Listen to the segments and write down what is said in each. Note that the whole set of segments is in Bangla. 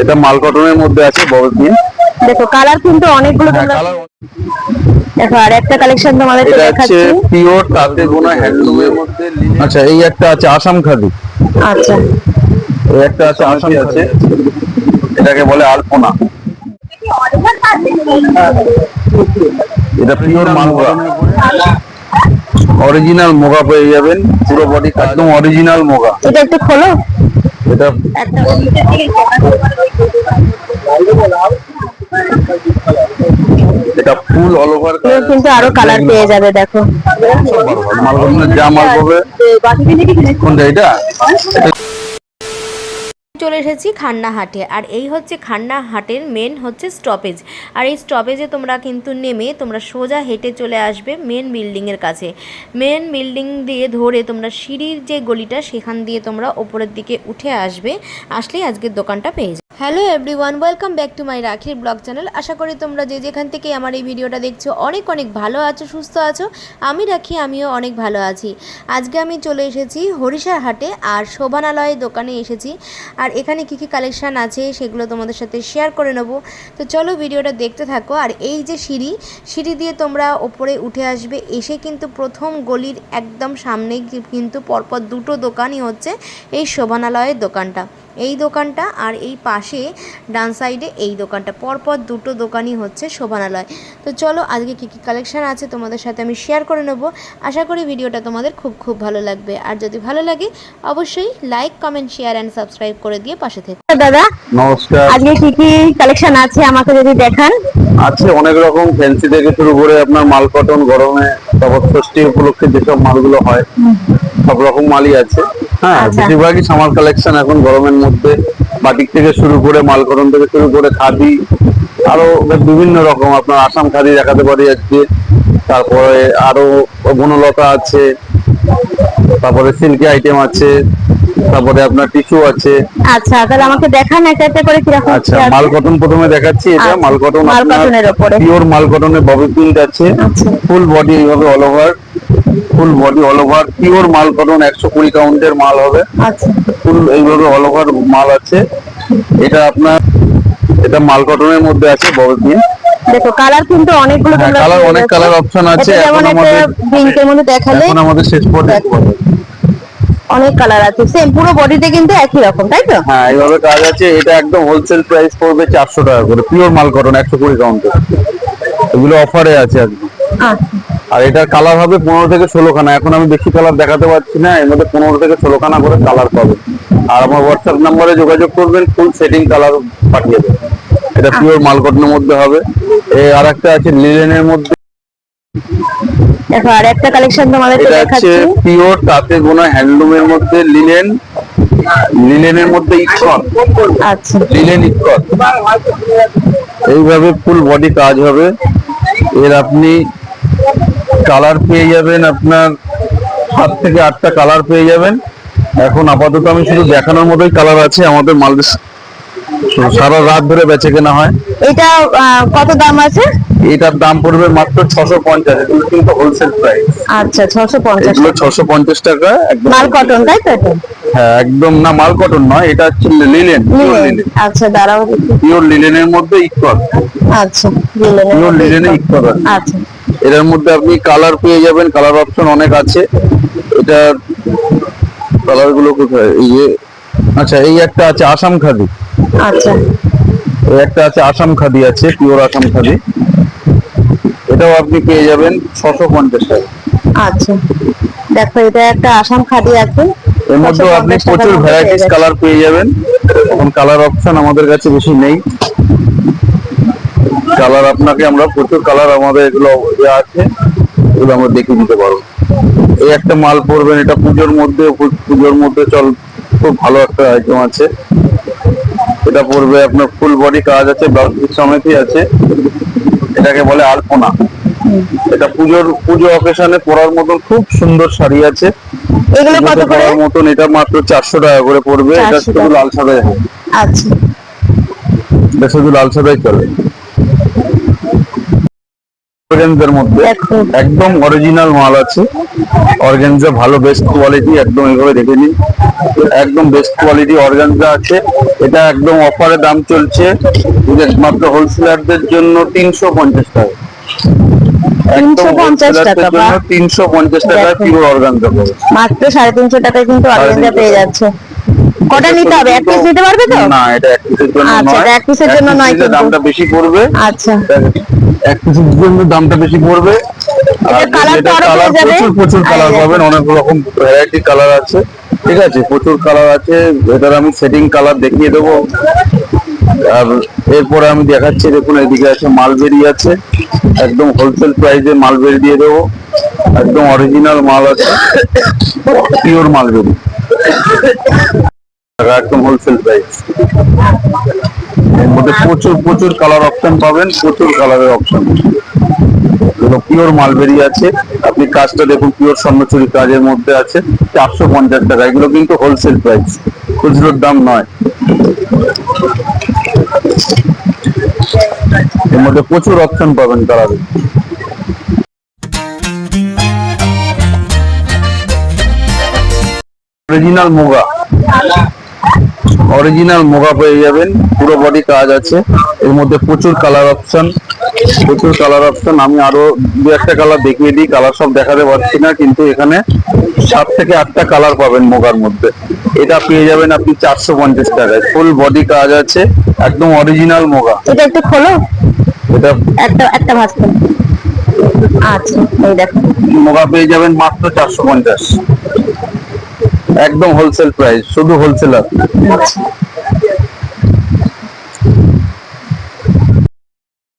এটা মাল কটনের মধ্যে আছে বড় পিন দেখো কালার কিন্তু অনেকগুলো হ্যাঁ কালার দেখো আর একটা কালেকশন তোমাদেরকে এটা হচ্ছে পিওর তাঁতে বোনা হ্যান্ডলুমের মধ্যে আচ্ছা এই একটা আছে আসাম খাদি। আচ্ছা। এই একটা আছে আসাম আছে। এটাকে বলে আলপনা। এটা পিওর মালপোড়া অরিজিনাল মোগা পেয়ে যাবেন। পুরো বডি একদম অরিজিনাল মোগা। এটা একটু খোলো। এটা এটা ফুল অল ওভার কিন্তু আরও কালার পেয়ে যাবে দেখো। মালগুলো যা মাল পাবে কোনটা এটা চলে এসেছি খান্না হাটে। আর এই হচ্ছে খান্না হাটের মেন হচ্ছে স্টপেজ আর এই স্টপেজে তোমরা কিন্তু নেমে তোমরা সোজা হেঁটে চলে আসবে মেন বিল্ডিংয়ের কাছে। মেন বিল্ডিং দিয়ে ধরে তোমরা সিঁড়ির যে গলিটা, সেখান দিয়ে তোমরা ওপরের দিকে উঠে আসবে। আসলেই আজকের দোকানটা পেয়ে যাবে। Hello everyone welcome back to my রাখির ব্লগ চ্যানেল আশা করি তোমরা যে যেখান থেকে আমার এই ভিডিওটা দেখছ, অনেক অনেক ভালো আছো, সুস্থ আছো। আমি রাখি, আমিও অনেক ভালো আছি। আজকে আমি চলে এসেছি হরিষার হাটে, আর শোভানালয়ের দোকানে এসেছি। আর এখানে কী কী কালেকশান আছে সেগুলো তোমাদের সাথে শেয়ার করে নেব। তো চলো ভিডিওটা দেখতে থাকো। আর এই যে সিঁড়ি সিঁড়ি দিয়ে তোমরা ওপরে উঠে আসবে, এসে কিন্তু প্রথম গলির একদম সামনেই কিন্তু পরপর দুটো দোকানই হচ্ছে এই শোভানালয়ের দোকানটা। এই দোকানটা আর এই পাশে ডান সাইডে এই দোকানটা। পরপর দুটো দোকানই হচ্ছে শোভানালয়। তো চলো আজকে কী কী কালেকশান আছে তোমাদের সাথে আমি শেয়ার করে নেব। আশা করি ভিডিওটা তোমাদের খুব খুব ভালো লাগবে। আর যদি ভালো লাগে অবশ্যই like comment share and subscribe করে দিয়ে পাশে থেকে। দাদা নমস্কার। আজকে কি কি কালেকশন আছে আমাকে যদি দেখান? আছে অনেক রকম। ফ্যান্সি থেকে শুরু করে আপনার মাল কটন গরমে তারপর ষষ্ঠী উপলক্ষে যেসব মালগুলো হয় সব রকম মালই আছে। হ্যাঁ আচ্ছা। বেশিরভাগই সামার কালেকশন এখন গরমের মধ্যে বাটিক থেকে শুরু করে মাল কটন থেকে শুরু করে খাদি আরও বিভিন্ন রকম আপনার আসাম খাদি দেখাতে পারি আজকে তারপরে আরও বনলতা আছে তারপরে সিল্কি আইটেম আছে তারপরে আপনার টিস্যু আছে আচ্ছা তাহলে আমাকে দেখান একটা একটা করে আচ্ছা কি আছে? মাল কটন প্রথমে দেখাচ্ছি এটা আচ্ছা, মাল কটন মাল কটনের ওপরে। পিওর মাল কটনের ববি প্রিন্ট আছে আচ্ছা। ফুল বডি এইভাবে all over full body all over pure মাল কটন একশো কুড়ি কাউন্টের মাল হবে। আচ্ছা। ফুল এইভাবে অল ওভার মাল আছে। এটা আপনার এটা মাল কটনের মধ্যে আছে ববি প্রিন্ট দেখো কালার কিন্তু অনেকগুলো হ্যাঁ কালার অনেক কালার অপশন আছে। এখন আমাদের পিঙ্কের মধ্যে দেখালে এখন আমাদের শেষ পর্যন্ত অনেক কালার আছে। সেম পুরো বডিতে কিন্তু একই রকম তাই তো? হ্যাঁ এইভাবে কাজ আছে। এটা একদম হোলসেল প্রাইস পড়বে চারশো টাকা করে। পিওর মাল কটন একশো কুড়ি কাউন্টের এগুলো অফারে আছে একদম আচ্ছা। আর এটার কালার হবে পনেরো থেকে ষোলো খানা। এখন আমি বেশি কালার দেখাতে পারছি না এর মধ্যে পনেরো থেকে ষোলো খানা করে কালার পাবে। আর আমার হোয়াটসঅ্যাপ নাম্বারে যোগাযোগ করবেন ফুল সেটিং কালার পাঠিয়ে দেবেন। এটা পিওর মাল কটনের মধ্যে হবে। এ আর একটা আছে লিলেনের মধ্যে। দেখো আর একটা কালেকশন তোমাদেরকে হচ্ছে দেখাচ্ছি। পিওর তাঁতে বোনা হ্যান্ডলুমের মধ্যে লিলেন লিলেনের মধ্যে আচ্ছা। লিলেন এইভাবে ফুল বডি কাজ হবে। এর আপনি কালার পেয়ে যাবেন আপনার সাত থেকে আটটা কালার পেয়ে যাবেন। এখন আপাতত আমি শুধু দেখানোর মতোই কালার আছে আমাদের মাল সারা রাত ধরে বেচে কেনা হয়। এটা কত দাম আছে? এটার দাম পড়বে মাত্র ছশো পঞ্চাশ এগুলো কিন্তু হোলসেল প্রাইস আচ্ছা ছশো পঞ্চাশ এগুলো ছশো পঞ্চাশ টাকা একদম মাল কটন তাই তো? হ্যাঁ একদম না মাল কটন নয় এটা হচ্ছে লিলেন আচ্ছা দাঁড়াও পিওর লিলেনের মধ্যে ইকুয়াল আচ্ছা পিওর লিলেনে। ইকুয়াল আচ্ছা। এটার মধ্যে আপনি কালার পেয়ে যাবেন কালার অপশন অনেক আছে। এটা কালারগুলো কোথায়? এই যে আচ্ছা এই একটা আছে আসাম খাদি। আচ্ছা। এই একটা আছে আসাম খাদি আছে পিওর আসাম খাদি। এটাও আপনি পেয়ে যাবেন ছশো পঞ্চাশ টাকা। আচ্ছা। দেখো এটা একটা আসাম খাদি আছে। এর মধ্যেও আপনি প্রচুর ভ্যারাইটিস কালার পেয়ে যাবেন। এখন কালার অপশন আমাদের কাছে বেশি নেই। কালার আপনাকে আমরা প্রচুর কালার আমাদের এগুলো ইয়ে আছে এগুলো আমরা দেখে দিতে পারব। এই একটা মাল পরবেন এটা পুজোর মধ্যে পুজোর মধ্যে চল খুব ভালো একটা আইটেম আছে। এটা পড়বে আপনার ফুল বডি কাজ আছে ব্লাউজ সমেতই আছে। এটাকে বলে আলপনা। এটা পুজোর পুজো অকেশনে পরার মতন খুব সুন্দর শাড়ি আছে। এগুলো কত করে? মতন এটা মাত্র চারশো টাকা করে পড়বে এটা শুধু লাল সাদাই আচ্ছা। এটা শুধু লাল সাদাই চলে। অর্গেনজার মধ্যে। একদম। অরিজিনাল মাল আছে। অর্গেনজা ভালো বেস্ট কোয়ালিটি একদম এইভাবে দেখে নিন। একদম বেস্ট কোয়ালিটি অর্গানজা আছে। এটা একদম অফারে দাম চলছে। মাত্র হোলসেলারদের জন্য তিনশো পঞ্চাশ টাকা। একদম 350 টাকা, wholesaler জন্য তিনশো পঞ্চাশ টাকা। পিওর অর্গানজা পাবে। মাত্র সাড়ে তিনশো টাকায় কিন্তু অর্গেনজা পেয়ে যাচ্ছে। কটা নিতে হবে? এক পিস নিতে পারবে তো? না এটা এক পিসের জন্য আচ্ছা, নয়। এটা এক পিসের জন্য নয় পিসের দামটা বেশি পড়বে। আচ্ছা। এক পিসের জন্য দামটা বেশি পড়বে। কালার প্রচুর প্রচুর কালার পাবেন অনেক রকম ভ্যারাইটি কালার আছে। ঠিক আছে প্রচুর কালার আছে। এটার আমি সেটিং কালার দেখিয়ে দেবো। আর এরপরে আমি দেখাচ্ছি দেখুন এদিকে আছে মালবেরি আছে। একদম হোলসেল প্রাইসে মালবেরি দিয়ে দেবো। একদম অরিজিনাল মাল আছে। পিওর মালবেরি একদম হোলসেল প্রাইস এর মধ্যে প্রচুর প্রচুর কালার অপশন পাবেন, প্রচুর কালারের অপশন এগুলো পিওর মালবেরি আছে। আপনি কাজটা দেখুন পিওর স্বর্ণচুরি কাজের মধ্যে আছে। চারশো পঞ্চাশ টাকা। এগুলো কিন্তু হোলসেল প্রাইস খুচরোর দাম নয়। এর মধ্যে প্রচুর অপশন পাবেন কালারের অরিজিনাল মুগা। অরিজিনাল মোগা পেয়ে যাবেন। পুরো বডি কাজ আছে। এর মধ্যে প্রচুর কালার অপশন প্রচুর কালার অপশন আমি আরও দু একটা কালার দেখিয়ে দিই। কালার সব দেখাতে পারছি না কিন্তু এখানে সাত থেকে আটটা কালার পাবেন মোগার মধ্যে। এটা পেয়ে যাবেন আপনি চারশো পঞ্চাশ টাকায়। ফুল বডি কাজ আছে। একদম অরিজিনাল মোগা এটা একটু খোলো। এটা একটা একটা ভাঁজ আচ্ছা এই দেখো। মোগা পেয়ে যাবেন মাত্র চারশো পঞ্চাশ। একদম হোলসেল প্রাইস শুধু হোলসেলার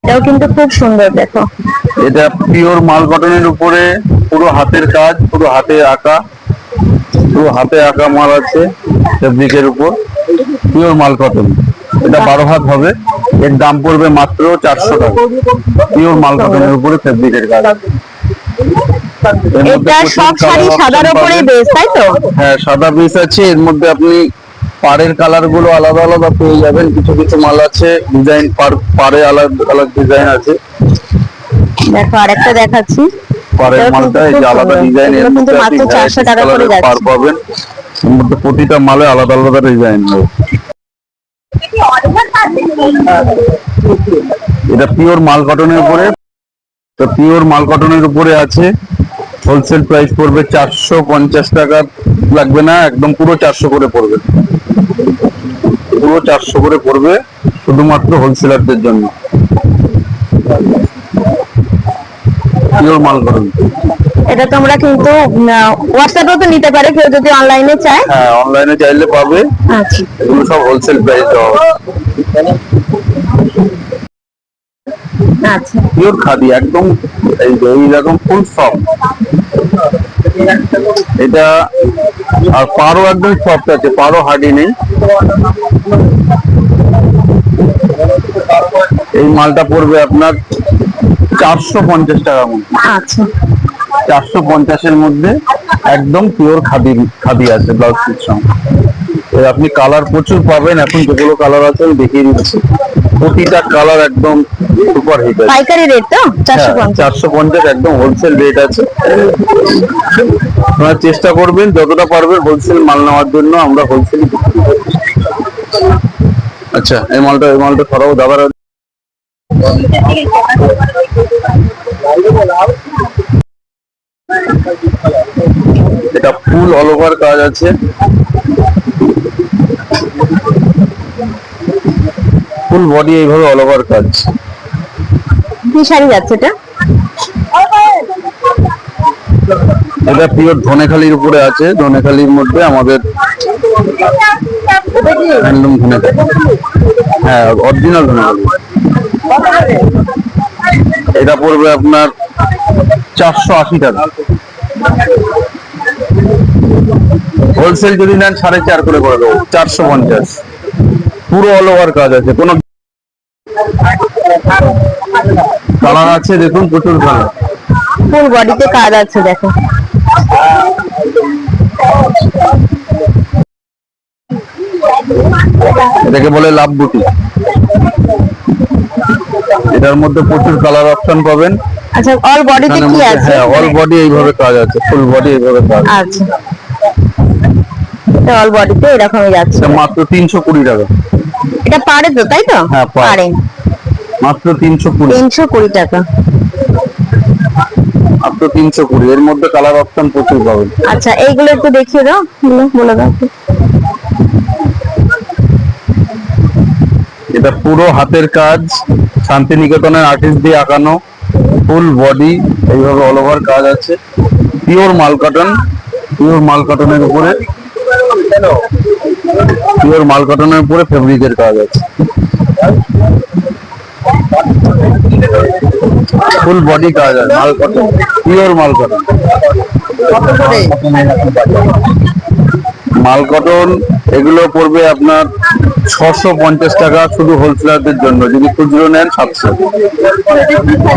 এটাও কিন্তু খুব সুন্দর দেখো। এটা পিওর মাল কটনের উপরে পুরো হাতের কাজ পুরো হাতে আঁকা। পুরো হাতে আঁকা মাল আছে ফেব্রিকের উপর পিওর মাল কটন এটা বারো হাত হবে এর দাম পড়বে মাত্র চারশো টাকা। পিওর মাল কটনের উপরে ফেব্রিকের কাজ। এটা সব শাড়ি সাদার উপরে। বেশ তাই তো? হ্যাঁ সাদা পিস আছে এর মধ্যে আপনি পাড়ের কালারগুলো আলাদা আলাদা পেয়ে যাবেন কিছু কিছু মাল আছে ডিজাইন পার পাড়ে আলাদা আলাদা ডিজাইন আছে। দেখো আরেকটা দেখাচ্ছি। পাড়ের মালটা এই আলাদা ডিজাইন এর কিন্তু মাত্র 400 টাকা করে colour-এর পার পাবেন। এর মধ্যে প্রতিটা মালে আলাদা আলাদা ডিজাইন হবে এটা পিওর মাল কটনের উপরে তো পিওর মাল কটনের উপরে আছে। হোলসেল প্রাইস পড়বে চারশো পঞ্চাশ টাকা লাগবে না একদম পুরো চারশো করে পড়বে। পুরো চারশো করে পড়বে শুধুমাত্র হোলসেলারদের জন্য। পিওর মাল কটন এটা তোমরা কিন্তু হোয়াটসঅ্যাপেও তো নিতে পারে কেউ যদি অনলাইনে চায়। হ্যাঁ অনলাইনে চাইলে পাবে। আচ্ছা। এগুলো সব হোলসেল প্রাইস দেওয়া আচ্ছা। পিওর খাদি একদম এই এইরকম ফুল সফট এটা আর পারও একদম সফট আছে পারও হার্ডি নেই। এই মালটা পড়বে আপনার চারশো পঞ্চাশ টাকার মধ্যে আচ্ছা। চারশো পঞ্চাশের মধ্যে একদম পিওর খাদি খাদি আছে ব্লাউজ পিস সঙ্গে। আপনি কালার প্রচুর পাবেন এখন যেগুলো কালার আছে আমি দেখিয়ে দিচ্ছি। প্রতিটা কালার একদম সুপার হিট আছে। পাইকারি রেট তো? চারশো পঞ্চাশ। চারশো পঞ্চাশ একদম হোলসেল রেট আছে। আপনারা চেষ্টা করবেন যতটা পারবেন হোলসেল মাল নেওয়ার জন্য আমরা হোলসেল আচ্ছা এই মালটা এই মালটা সরাবো দাবার এটা ফুল অল ওভার কাজ আছে। ফুল বডি এইভাবে অল ওভার কাজ। কি শাড়ি যাচ্ছে এটা? এটা পিওর ধনেখালির উপরে আছে। ধনেখালির মধ্যে আমাদের হ্যান্ডলুম ধনেখালি। হ্যাঁ অরিজিনাল ধনেখালি। এটা পড়বে আপনার চারশো আশি টাকা। হোলসেল যদি নেন সাড়ে চার করে করে দেবো চারশো পঞ্চাশ। পুরো অল ওভার কাজ আছে কোনো কালার আছে দেখুন প্রচুর কালার। ফুল বডিতে কাজ আছে দেখো। এটাকে বলে লাভ বুটি এটার মধ্যে প্রচুর কালার অপশন পাবেন। আচ্ছা অল বডিতে কি আছে? হ্যাঁ অল বডি এইভাবে কাজ আছে ফুল বডি এইভাবে কাজ আচ্ছা। এটা অল বডিতে এরকমই যাচ্ছে। মাত্র তিনশো কুড়ি টাকা। এটা পারে তো তাই তো? হ্যাঁ, পারে। মাত্র তিনশো কুড়ি। তিনশো কুড়ি টাকা। মাত্র তিনশো কুড়ি। এর মধ্যে কালার অপশন প্রচুর পাবেন। আচ্ছা এইগুলো একটু দেখিয়ে দাও। বলো, বলে দাও। এটা পুরো হাতের কাজ। শান্তিনিকেতনের আর্টিস্ট দিয়ে আঁকানো। ফুল বডি এইভাবে অল ওভার কাজ আছে। পিওর মাল কটন পিওর মাল কাটনের উপরে। পিওর মাল কটনের উপরে ফেব্রিকের কাজ আছে। ফুল বডি কাজ আছে, মাল কটন, পিওর মাল কটন। মাল কটন, এগুলো পড়বে আপনার ছশো পঞ্চাশ টাকা শুধু হোলসেলারদের জন্য, যদি খুচরো নেন সাতশো।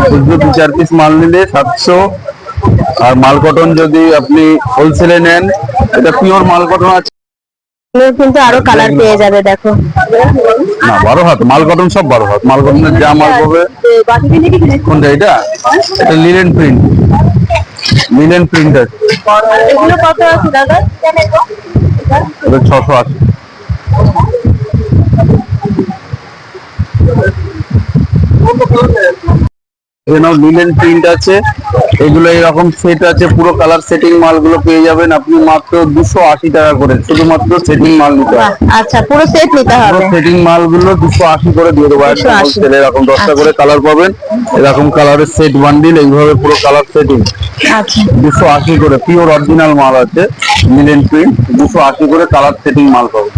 খুচরো দু চার পিস মাল নিলে সাতশো। আর মাল কটন যদি আপনি হোলসেলে নেন, এটা পিওর মাল কটন আছে। কিন্তু আরও কালার পেয়ে যাবে দেখো। না বারো হাত। মাল কটন সব বারো হাত। মাল কটনের যা মাল পাবে। কোনটা এটা? এটা লিলেন প্রিন্ট লিলেন প্রিন্ট আছে। এগুলো কত আছে দাদা? এটা ছশো এখানেও লিলেন প্রিন্ট আছে। এগুলো এরকম সেট আছে পুরো কালার সেটিং মালগুলো পেয়ে যাবেন। আপনি মাত্র দুশো আশি টাকা করে শুধুমাত্র সেটিং মাল নিতে হবে। আচ্ছা পুরো সেট নিতে হবে। সেটিং মালগুলো দুশো আশি করে দিয়ে দেবো। একদম 280 wholesale, এরকম দশটা আচ্ছা। করে কালার পাবেন। এরকম কালারের সেট বান্ডিল এইভাবে পুরো কালার সেটিং আচ্ছা। দুশো আশি করে পিওর অরিজিনাল মাল আছে মিলেন প্রিন্ট দুশো আশি করে কালার সেটিং মাল পাবেন।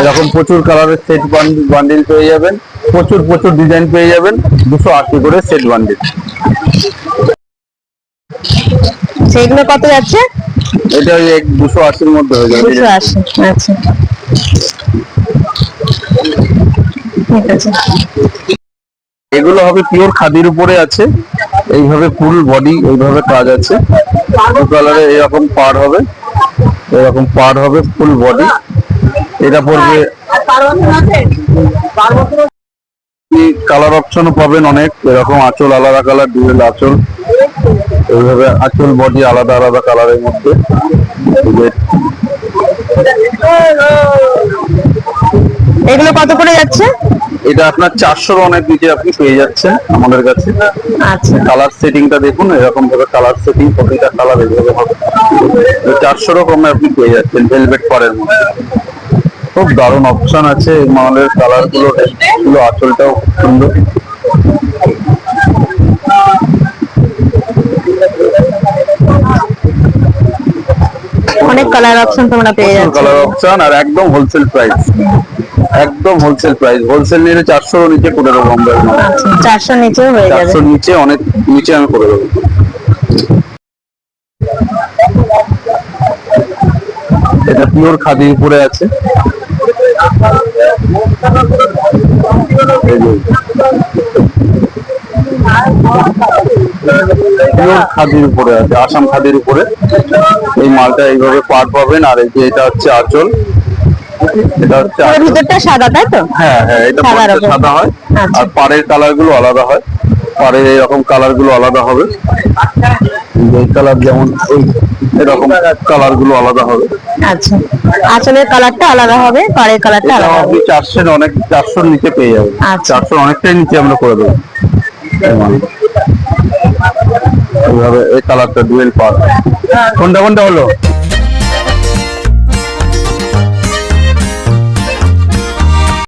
এরকম প্রচুর কালারের সেট বান্ডিল পেয়ে যাবেন। প্রচুর প্রচুর ডিজাইন পেয়ে যাবেন। দুশো আশি করে সেট বান্ডিল সেগুলো কত যাচ্ছে? এটা ওই এক দুশো আশির মধ্যে হয়ে যাবে। দুশো আশি আচ্ছা। ঠিক আছে। এগুলো হবে পিওর খাদির উপরে আছে। এইভাবে ফুল বডি এইভাবে কাজ আছে। দু কালারে এরকম পার হবে। এরকম পার হবে ফুল বডি এটা পড়বে কালার অপশনও পাবেন অনেক। এরকম আঁচল আলাদা কালার ডুয়েল আঁচল। এইভাবে আঁচল বডি আলাদা আলাদা কালারের মধ্যে এগুলো কত করে যাচ্ছে? এটা আপনার চারশোর অনেক নিচে আপনি পেয়ে যাচ্ছেন আমাদের কাছে। আচ্ছা। কালার সেটিংটা দেখুন এরকম ভাবে কালার সেটিং প্রতিটা কালার এইভাবে হবে। চারশোরও কমে আপনি পেয়ে যাচ্ছেন ভেলভেট পরের মধ্যে। খুব দারুণ অপশন আছে এই মালের কালারগুলো গুলো আঁচলটাও খুব সুন্দর। কালার অপশন তোমরা পেয়ে যাচ্ছ। কালার অপশন আর একদম হোলসেল প্রাইস একদম হোলসেল প্রাইস হোলসেল নিলে চারশোর নিচে করে দেবো আমরা। চারশো নিচেও হয়ে যাবে। চারশোর নিচে অনেক নিচে আমি করে দেবো। এটা পিওর খাদির উপরে আছে। এই যে। পিওর খাদির উপরে আছে আসাম খাদির উপরে। এই মালটা এইভাবে পার পাবেন আর এই যে এটা হচ্ছে আঁচল। এটা হচ্ছে। ভিতরটা সাদা তাই তো? হ্যাঁ হ্যাঁ এটা সাদা হয় আচ্ছা। আর পাড়ের কালারগুলো আলাদা হয়। পাড়ের এরকম কালারগুলো আলাদা হবে। এই কালার যেমন এই এরকম কালারগুলো আলাদা হবে। আচ্ছা। আঁচলের কালারটা আলাদা হবে পাড়ের কালারটা আলাদা হবে। অনেক চারশোর নিচে পেয়ে যাবেন। আচ্ছা। চারশোর অনেকটাই নিচে আমরা করে দেবো। এইভাবে এই কালারটা ডুয়েল পার কোনটা কোনটা হলো?